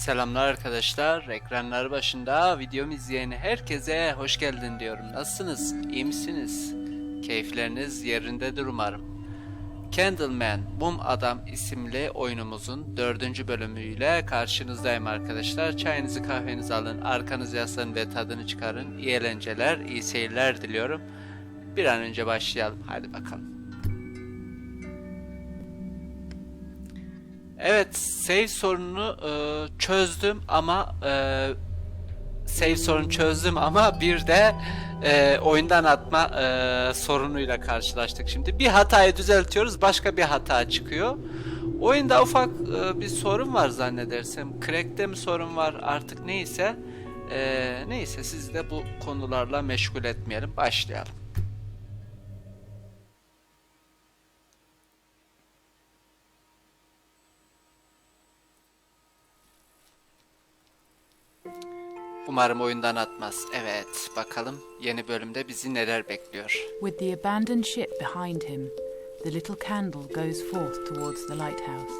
Selamlar arkadaşlar. Ekranlar başında videomu izleyen herkese hoş geldin diyorum. Nasılsınız? İyi misiniz? Keyifleriniz yerindedir umarım. Candleman, Mum Adam isimli oyunumuzun dördüncü bölümüyle karşınızdayım arkadaşlar. Çayınızı kahvenizi alın, arkanızı yaslanın ve tadını çıkarın. İyi eğlenceler, iyi seyirler diliyorum. Bir an önce başlayalım. Hadi bakalım. Evet, save sorununu e, çözdüm ama e, save sorunu çözdüm ama bir de e, oyundan atma e, sorunuyla karşılaştık şimdi. Bir hatayı düzeltiyoruz, başka bir hata çıkıyor. Oyunda ufak e, bir sorun var zannedersem. Crack'te mi sorun var artık neyse. E, neyse sizi de bu konularla meşgul etmeyelim. Başlayalım. Umarım oyundan atmaz. Evet, bakalım yeni bölümde bizi neler bekliyor. With the abandoned ship behind him, the little candle goes forth towards the lighthouse.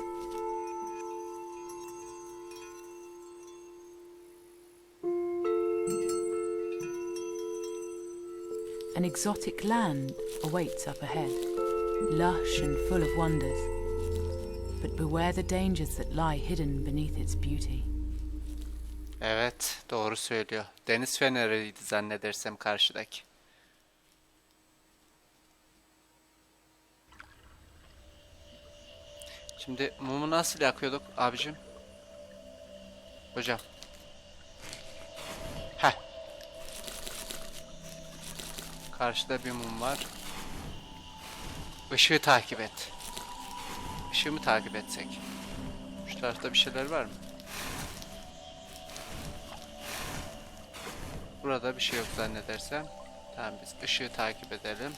An exotic land awaits up ahead, lush and full of wonders. But beware the dangers that lie hidden beneath its beauty. Evet, doğru söylüyor. Deniz feneriydi zannedersem karşıdaki. Şimdi mumu nasıl yakıyorduk abicim? Hocam. Heh. Karşıda bir mum var. Işığı takip et. Işığı mı takip etsek? Şu tarafta bir şeyler var mı? Burada bir şey yok zannedersem. Tamam biz ışığı takip edelim.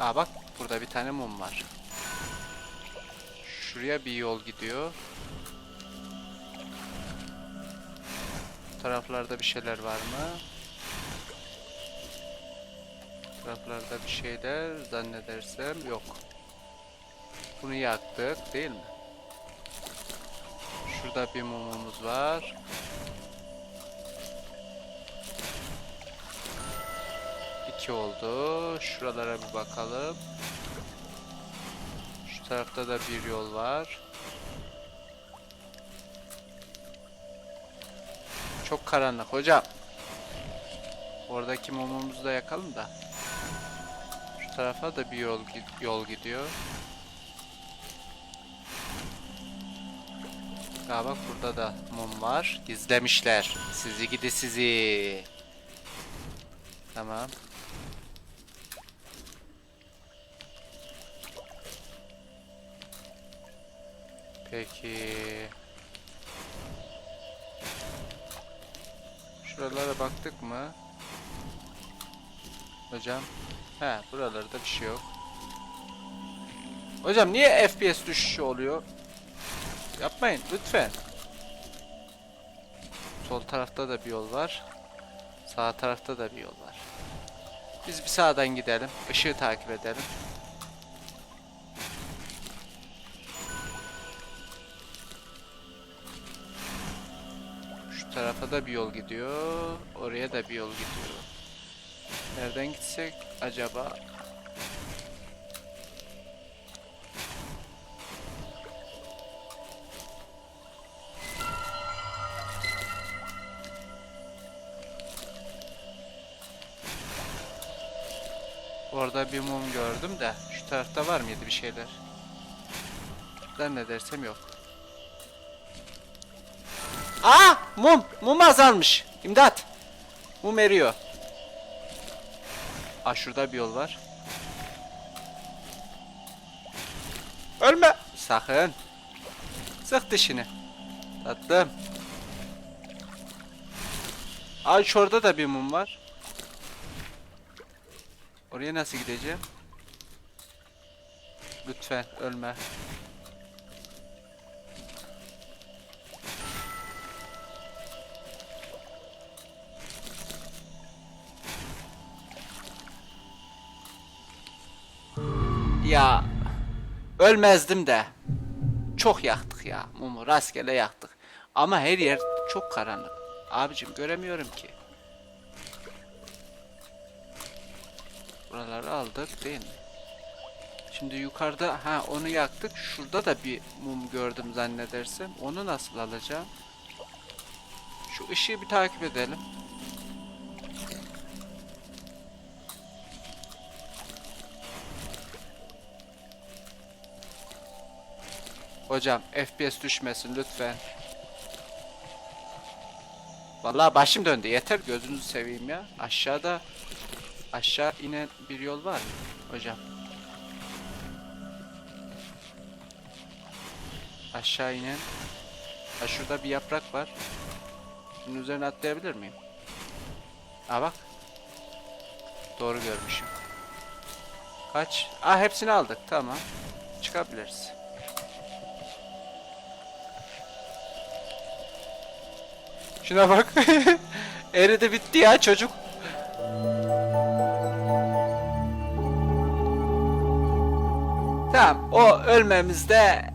Aa bak burada bir tane mum var. Şuraya bir yol gidiyor. Bu taraflarda bir şeyler var mı? Bu taraflarda bir şeyler zannedersem yok. Bunu yaktık değil mi? Şurada bir mumumuz var. İki oldu. Şuralara bir bakalım. Şu tarafta da bir yol var. Çok karanlık hocam. Oradaki mumumuzu da yakalım da. Şu tarafa da bir yol yol gidiyor. Aa bak burada da mum var. Gizlemişler. Sizi gidi sizi. Tamam. Peki. Şuralara baktık mı? Hocam. He, buralarda bir şey yok. Hocam niye FPS düşüşü oluyor? Yapmayın lütfen. Sol tarafta da bir yol var. Sağ tarafta da bir yol var. Biz bir sağdan gidelim. Işığı takip edelim. Şu tarafa da bir yol gidiyor. Oraya da bir yol gidiyor. Nereden gitsek acaba? Orada bir mum gördüm de şu tarafta var mıydı bir şeyler? Zannedersem yok. Aa! Mum! Mum azalmış. İmdat! Mum eriyor. Aa şurada bir yol var. Ölme! Sakın. Sık dişini. Tatlım. Ay şurada da bir mum var. Oraya nasıl gideceğim? Lütfen ölme. Ya ölmezdim de. çok yaktık ya. Mumu rastgele yaktık. Ama her yer çok karanlık. Abicim göremiyorum ki. Buraları aldık değil mi? Şimdi yukarıda ha onu yaktık. Şurada da bir mum gördüm zannedersem. Onu nasıl alacağım? Şu ışığı bir takip edelim. Hocam FPS düşmesin lütfen. Vallahi başım döndü. Yeter gözünüzü seveyim ya. Aşağıda aşağı inen bir yol var hocam? Aşağı inen. Ha şurada bir yaprak var. Bunun üzerine atlayabilir miyim? Aa bak. Doğru görmüşüm. Kaç? Aa hepsini aldık. Tamam. Çıkabiliriz. Şuna bak. Eridi bitti ya çocuk. Tamam o ölmemizde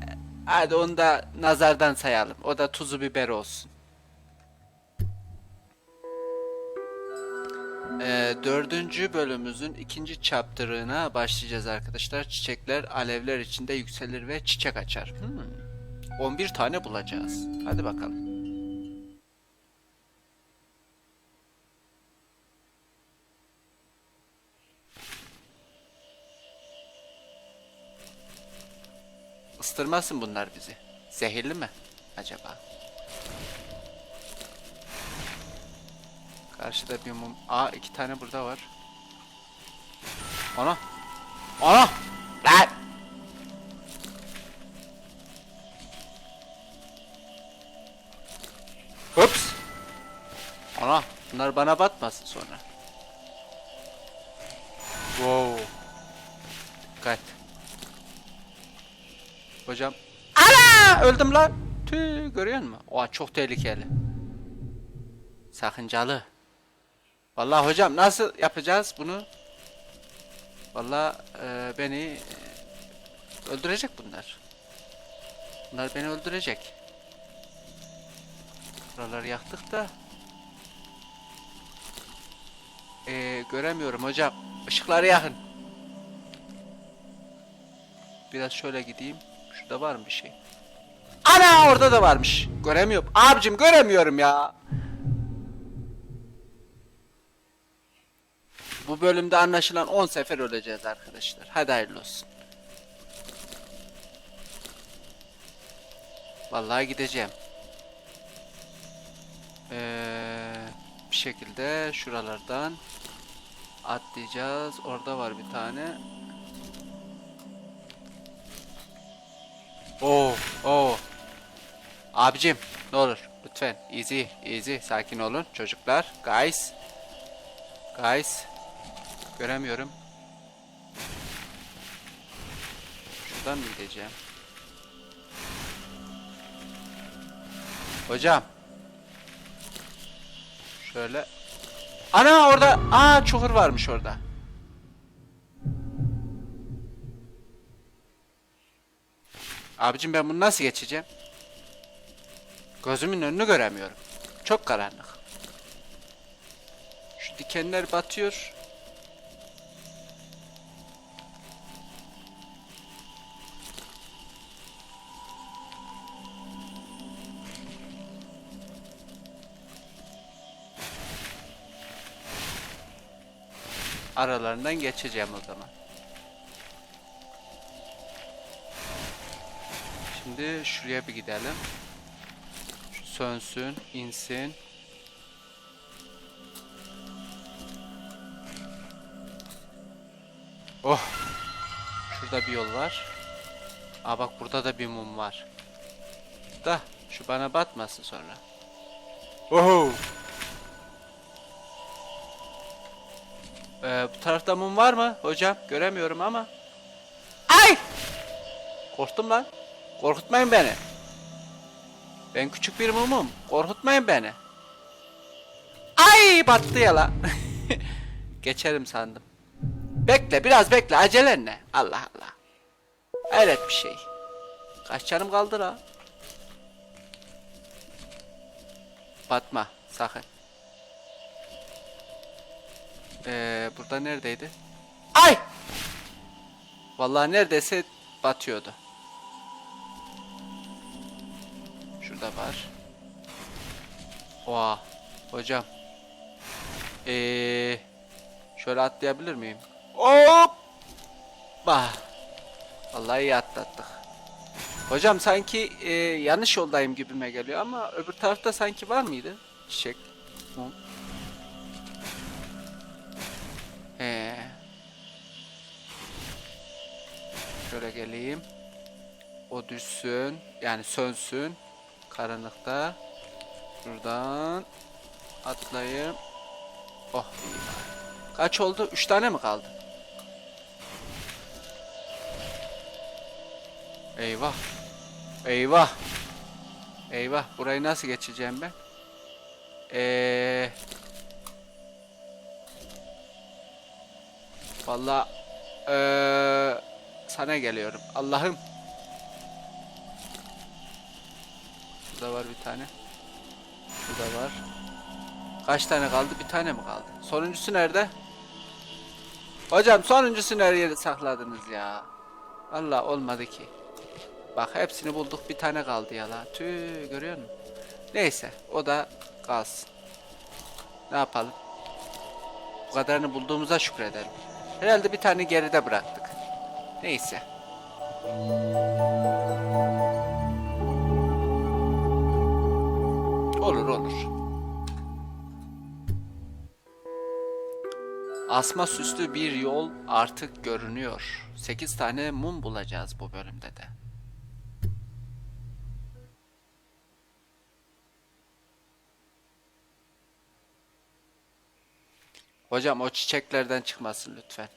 hadi onu da nazardan sayalım. O da tuzu biber olsun. Ee, dördüncü bölümümüzün ikinci chapter'ına başlayacağız arkadaşlar. Çiçekler alevler içinde yükselir ve çiçek açar. Hmm. 11 tane bulacağız. Hadi bakalım. Istırmasın bunlar bizi. Zehirli mi acaba? Karşıda bir mum. Aa iki tane burada var. Ana. Ana. Lan. Ups. Ana. Bunlar bana batmasın sonra. Wow. Dikkat. Hocam. Ana! Öldüm lan. Tüh görüyor musun? Oha çok tehlikeli. Sakıncalı. Vallahi hocam nasıl yapacağız bunu? Vallahi e, beni e, öldürecek bunlar. Bunlar beni öldürecek. Buraları yaktık da. E, göremiyorum hocam. Işıkları yakın. Biraz şöyle gideyim. Şurada var mı bir şey? Ana orada da varmış. Göremiyorum. Abicim göremiyorum ya. Bu bölümde anlaşılan 10 sefer öleceğiz arkadaşlar. Hadi hayırlı olsun. Vallahi gideceğim. Ee, bir şekilde şuralardan atlayacağız. Orada var bir tane. Oo, oo. Abicim, ne olur lütfen easy, easy, sakin olun çocuklar. Guys. Guys. Göremiyorum. Şuradan mı gideceğim? Hocam. Şöyle. Ana orada. Aa çukur varmış orada. Abicim ben bunu nasıl geçeceğim? Gözümün önünü göremiyorum. Çok karanlık. Şu dikenler batıyor. Aralarından geçeceğim o zaman. Şimdi şuraya bir gidelim. Şu sönsün, insin. Oh. Şurada bir yol var. Aa bak burada da bir mum var. Da şu bana batmasın sonra. Oho. Ee, bu tarafta mum var mı hocam? Göremiyorum ama. Ay! Korktum lan. Korkutmayın beni. Ben küçük bir mumum. Korkutmayın beni. Ay battı ya. Geçerim sandım. Bekle biraz bekle acelen ne? Allah Allah. Hayret bir şey. Kaç canım kaldı la? Batma sakın. Ee, burada neredeydi? Ay! Vallahi neredeyse batıyordu. Şurada var. Oha. Hocam. Ee, şöyle atlayabilir miyim? Hop! Bah. Vallahi iyi atlattık. Hocam sanki e, yanlış yoldayım gibime geliyor ama öbür tarafta sanki var mıydı? Çiçek. Mum. He. Şöyle geleyim. O düşsün. Yani sönsün. Karanlıkta. Şuradan atlayayım. Oh. Kaç oldu? Üç tane mi kaldı? Eyvah. Eyvah. Eyvah. Burayı nasıl geçeceğim ben? Eee... Vallahi eee sana geliyorum. Allah'ım. Burada var bir tane. Burada var. Kaç tane kaldı? Bir tane mi kaldı? Sonuncusu nerede? Hocam sonuncusu nereye sakladınız ya? Allah olmadı ki. Bak hepsini bulduk bir tane kaldı ya la. Tüh görüyor musun? Neyse o da kalsın. Ne yapalım? Bu kadarını bulduğumuza şükredelim. Herhalde bir tane geride bıraktık. Neyse. Olur olur. Asma süslü bir yol artık görünüyor. 8 tane mum bulacağız bu bölümde de. Hocam o çiçeklerden çıkmasın lütfen.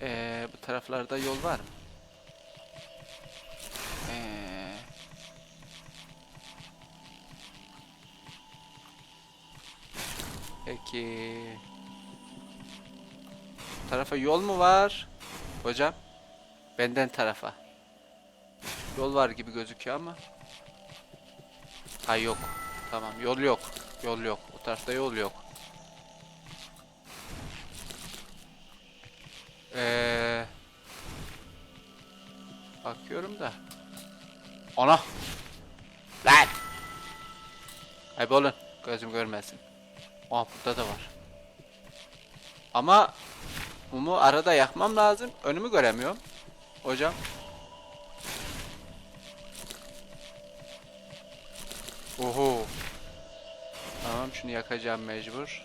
Ee, bu taraflarda yol var mı? Peki. Tarafa yol mu var? Hocam. Benden tarafa. Yol var gibi gözüküyor ama. Ha yok. Tamam yol yok. Yol yok. O tarafta yol yok. Ee, bakıyorum da. Ana. Lan. Kaybolun. Gözüm görmesin. Aa burada da var. Ama mumu arada yakmam lazım. Önümü göremiyorum. Hocam. Oho. Tamam şunu yakacağım mecbur.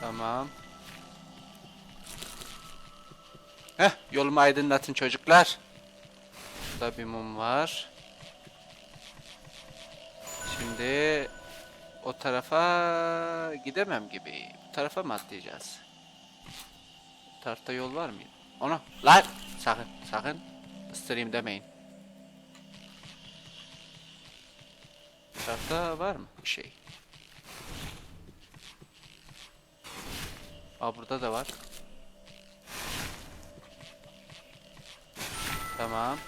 Tamam. Heh yolumu aydınlatın çocuklar. Burada bir mum var. Şimdi o tarafa gidemem gibi. Bu tarafa mı atlayacağız? Bu tarafta yol var mıydı? Ona lan sakın sakın ısırayım demeyin. Bu var mı bir şey? Aa burada da var. Tamam.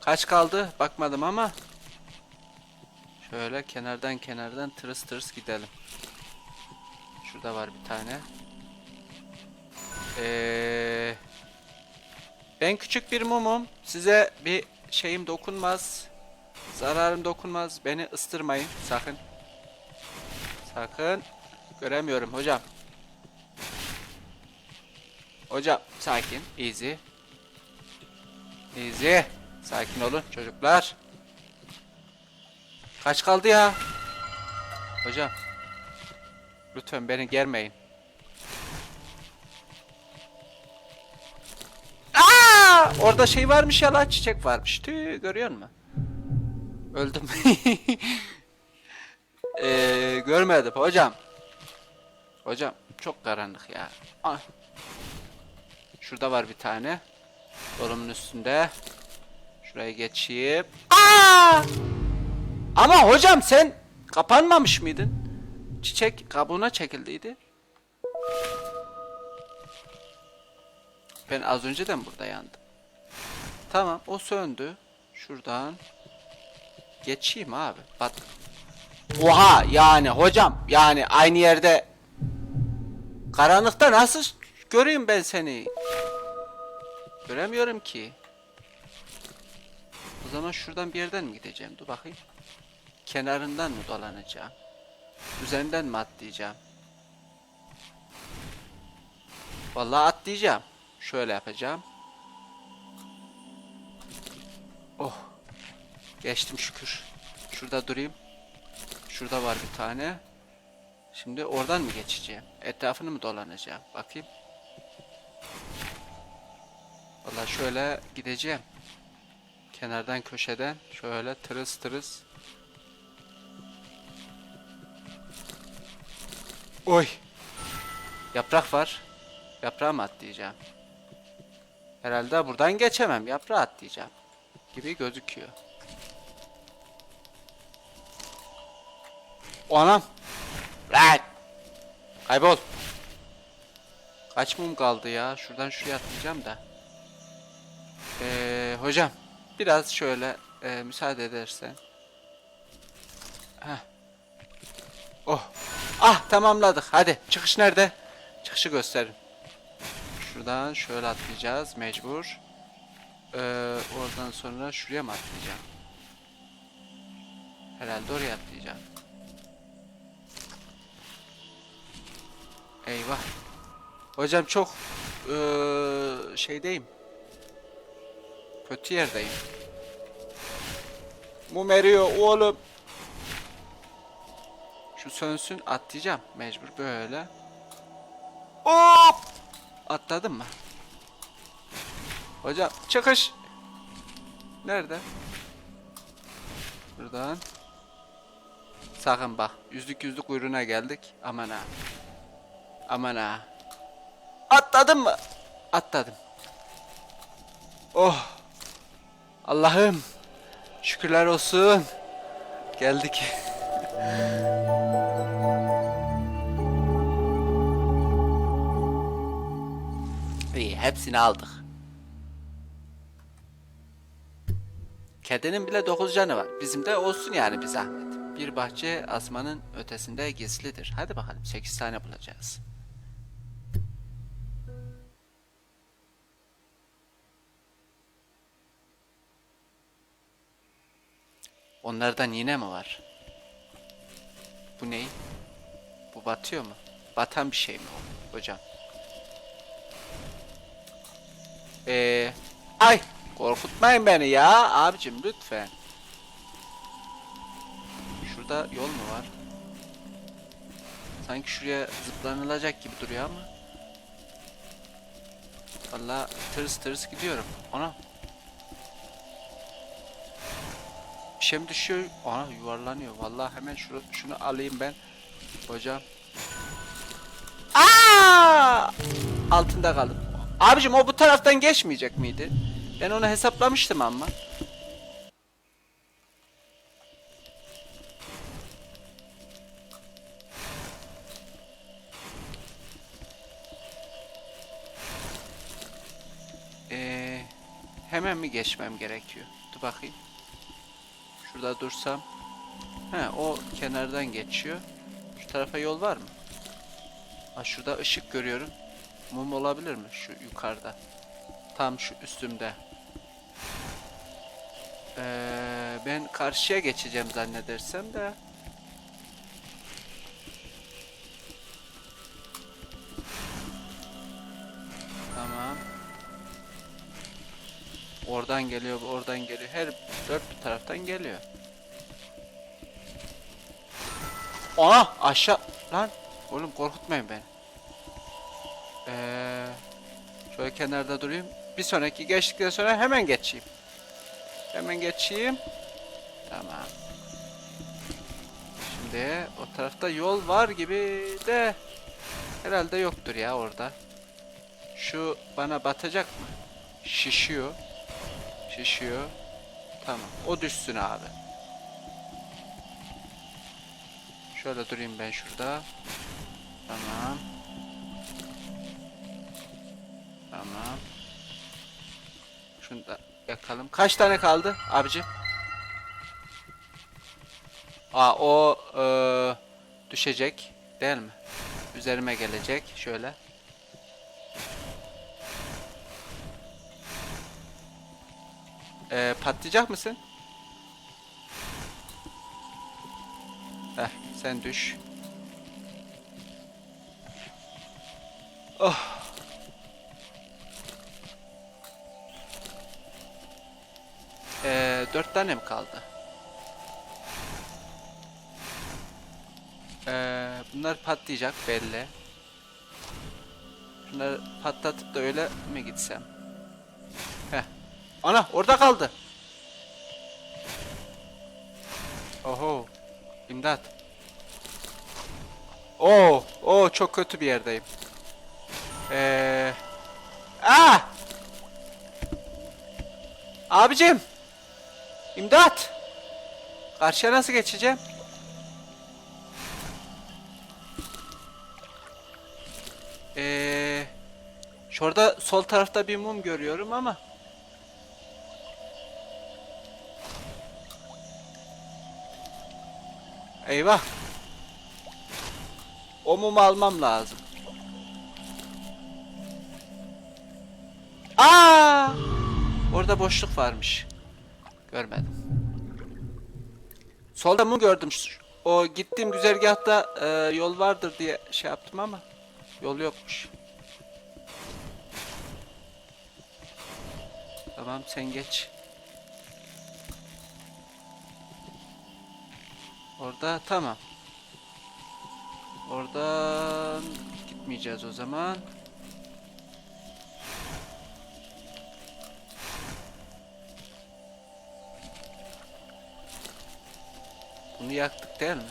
Kaç kaldı? Bakmadım ama. Şöyle kenardan kenardan tırıs tırıs gidelim. Şurada var bir tane. Ee, ben küçük bir mumum. Size bir şeyim dokunmaz. Zararım dokunmaz. Beni ıstırmayın sakın. Sakın. Göremiyorum hocam. Hocam sakin. Easy. Easy. Sakin olun çocuklar. Kaç kaldı ya? Hocam. Lütfen beni germeyin. Aa! Orada şey varmış ya lan çiçek varmış. Tüh görüyor musun? Öldüm. Ee, görmedim hocam. Hocam çok karanlık ya. Ah. Şurada var bir tane. Yolumun üstünde. Şuraya geçeyim. Aa! Ama hocam sen kapanmamış mıydın? Çiçek kabuğuna çekildiydi. Ben az önceden burada yandım. Tamam o söndü. Şuradan. Geçeyim abi. Bak. Oha yani hocam yani aynı yerde karanlıkta nasıl göreyim ben seni? Göremiyorum ki. O zaman şuradan bir yerden mi gideceğim? Dur bakayım. Kenarından mı dolanacağım? Üzerinden mi atlayacağım? Vallahi atlayacağım. Şöyle yapacağım. Oh. Geçtim şükür. Şurada durayım. Şurada var bir tane. Şimdi oradan mı geçeceğim? Etrafını mı dolanacağım? Bakayım. Vallahi şöyle gideceğim. Kenardan köşeden şöyle tırıs tırıs. Oy. Yaprak var. Yaprağı mı atlayacağım? Herhalde buradan geçemem. Yaprağı atlayacağım. Gibi gözüküyor. O anam. Lan. Kaybol. Kaç mum kaldı ya? Şuradan şuraya atlayacağım da. Ee, hocam. Biraz şöyle e, müsaade edersen. Heh. Oh. Ah tamamladık. Hadi çıkış nerede? Çıkışı gösterin. Şuradan şöyle atlayacağız mecbur. Ee, oradan sonra şuraya mı atlayacağım? Herhalde oraya atlayacağım. Eyvah. Hocam çok eee şeydeyim. Kötü yerdeyim. Mum eriyor oğlum. Şu sönsün atlayacağım mecbur böyle. Hop! Atladın mı? Hocam çıkış. Nerede? Buradan. Sakın bak. Yüzlük yüzlük kuyruğuna geldik. Aman ha. Aman ha. Atladın mı? Atladım. Oh. Allah'ım. Şükürler olsun. Geldik. hepsini aldık. Kedinin bile dokuz canı var. Bizim de olsun yani bir zahmet. Bir bahçe asmanın ötesinde gizlidir. Hadi bakalım 8 tane bulacağız. Onlardan yine mi var? Bu ne? Bu batıyor mu? Batan bir şey mi o hocam? Ee, ay korkutmayın beni ya abicim lütfen. Şurada yol mu var? Sanki şuraya zıplanılacak gibi duruyor ama. Valla tırs tırs gidiyorum. Ona. Bir şey mi düşüyor? Ana yuvarlanıyor. Vallahi hemen şunu, şunu alayım ben. Hocam. Aa! Altında kaldım. Abicim o bu taraftan geçmeyecek miydi? Ben onu hesaplamıştım ama. Ee, hemen mi geçmem gerekiyor? Dur bakayım. Şurada dursam. He, o kenardan geçiyor. Şu tarafa yol var mı? Ha şurada ışık görüyorum. Mum olabilir mi? Şu yukarıda. Tam şu üstümde. Ee, ben karşıya geçeceğim zannedersem de. Tamam. Oradan geliyor, oradan geliyor. Her dört bir taraftan geliyor. Ana aşağı lan. Oğlum korkutmayın beni. Ee, şöyle kenarda durayım. Bir sonraki geçtikten sonra hemen geçeyim. Hemen geçeyim. Tamam. Şimdi o tarafta yol var gibi de herhalde yoktur ya orada. Şu bana batacak mı? Şişiyor. Şişiyor. Tamam. O düşsün abi. Şöyle durayım ben şurada. Tamam. Tamam. Şunu da yakalım. Kaç tane kaldı abici? Aa o eee, düşecek değil mi? Üzerime gelecek şöyle. Eee, patlayacak mısın? Heh, sen düş. Oh. Ee, dört tane mi kaldı? Ee, bunlar patlayacak belli. Şunları patlatıp da öyle mi gitsem? Heh. Ana orada kaldı. Oho. İmdat. Oo, oo çok kötü bir yerdeyim. Ee, Aa! Abicim. İmdat. Karşıya nasıl geçeceğim? Ee, şurada sol tarafta bir mum görüyorum ama. Eyvah. O mumu almam lazım. Aa! Orada boşluk varmış. Görmedim. Solda mı gördüm? O gittiğim güzergahta e, yol vardır diye şey yaptım ama yol yokmuş. Tamam sen geç. Orada tamam. Oradan gitmeyeceğiz o zaman. Bunu yaktık değil mi?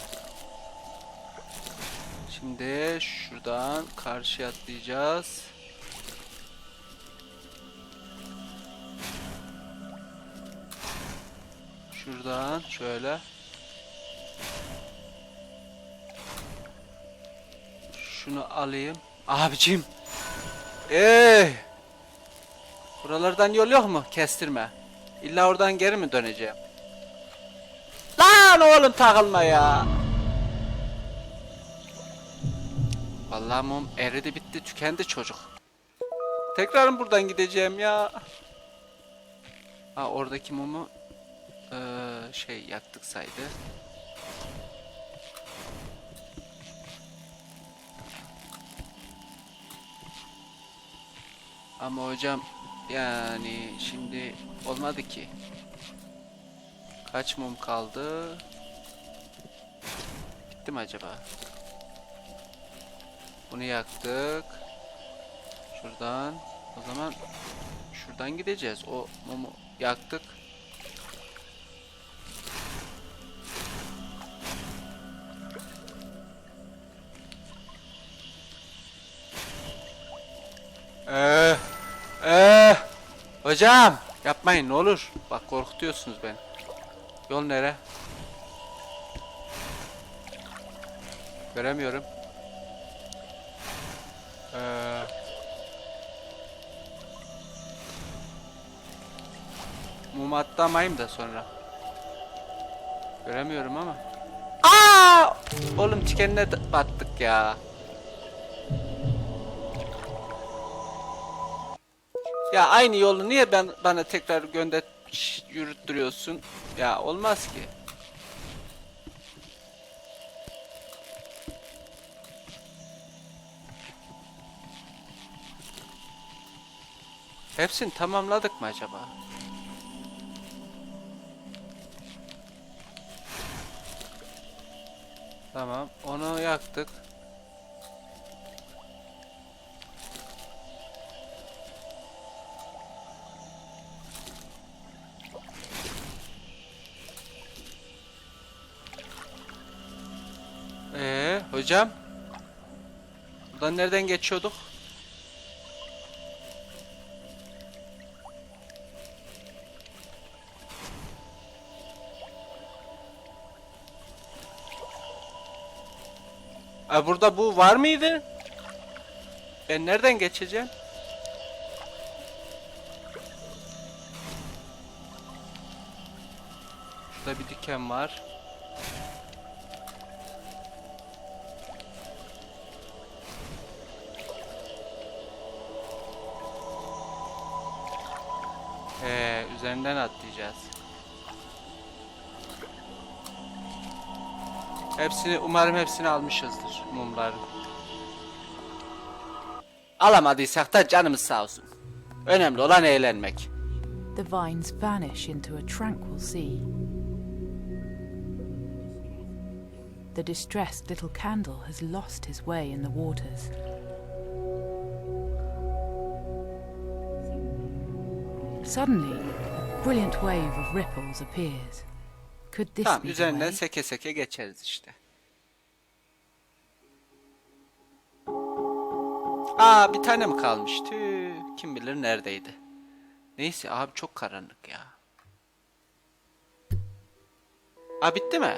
Şimdi şuradan karşıya atlayacağız. Şuradan şöyle. Şunu alayım. Abicim. Eee. Buralardan yol yok mu? Kestirme. İlla oradan geri mi döneceğim? Lan oğlum takılma ya. Vallahi mum eridi bitti tükendi çocuk. Tekrar buradan gideceğim ya? Ha oradaki mumu eee, şey yaktık saydı. Ama hocam yani şimdi olmadı ki. Kaç mum kaldı? Bitti mi acaba? Bunu yaktık. Şuradan. O zaman şuradan gideceğiz. O mumu yaktık. Eee, eee, hocam yapmayın ne olur. Bak korkutuyorsunuz beni. Yol nere? Göremiyorum. Ee, mum atlamayayım da sonra. Göremiyorum ama. Aa! Oğlum tikenine battık ya. Ya aynı yolu niye ben bana tekrar gönder yürüttürüyorsun? Ya olmaz ki. Hepsini tamamladık mı acaba? Tamam, onu yaktık. Hocam? Buradan nereden geçiyorduk? Aa, burada bu var mıydı? Ben nereden geçeceğim? Şurada bir diken var. Ee, üzerinden atlayacağız. Hepsini umarım hepsini almışızdır mumları. Alamadıysak da canımız sağ olsun. Önemli olan eğlenmek. The vines vanish into a tranquil sea. The distressed little candle has lost his way in the waters. Suddenly, a brilliant wave of ripples appears. Could this Tamam be the üzerinden way? seke seke geçeriz işte. Aa bir tane mi kalmış? Tüh, kim bilir neredeydi. Neyse abi çok karanlık ya. Aa bitti mi?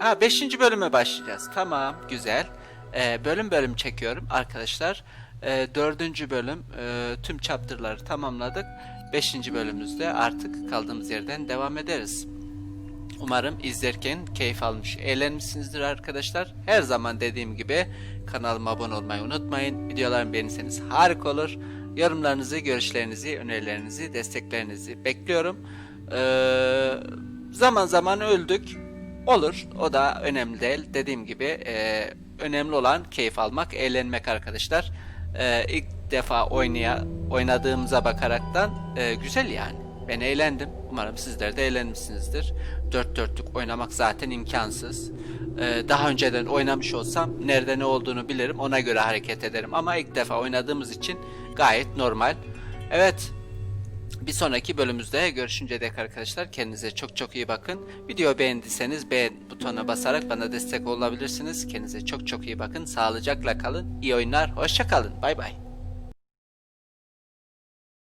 Ha 5. bölüme başlayacağız. Tamam güzel. Ee, bölüm bölüm çekiyorum arkadaşlar. Ee, 4. bölüm e, tüm chapter'ları tamamladık. 5. bölümümüzde artık kaldığımız yerden devam ederiz. Umarım izlerken keyif almış, eğlenmişsinizdir arkadaşlar. Her zaman dediğim gibi kanalıma abone olmayı unutmayın. Videolarımı beğenirseniz harika olur. Yorumlarınızı, görüşlerinizi, önerilerinizi, desteklerinizi bekliyorum. Ee, zaman zaman öldük. Olur. O da önemli değil. Dediğim gibi e, önemli olan keyif almak, eğlenmek arkadaşlar. Ee, defa oynaya, oynadığımıza bakaraktan e, güzel yani. Ben eğlendim. Umarım sizler de eğlenmişsinizdir. Dört dörtlük oynamak zaten imkansız. Ee, daha önceden oynamış olsam nerede ne olduğunu bilirim. Ona göre hareket ederim. Ama ilk defa oynadığımız için gayet normal. Evet. Bir sonraki bölümümüzde görüşünceye dek arkadaşlar kendinize çok çok iyi bakın. Video beğendiyseniz beğen butonuna basarak bana destek olabilirsiniz. Kendinize çok çok iyi bakın. Sağlıcakla kalın. İyi oyunlar. Hoşça kalın. Bay bay.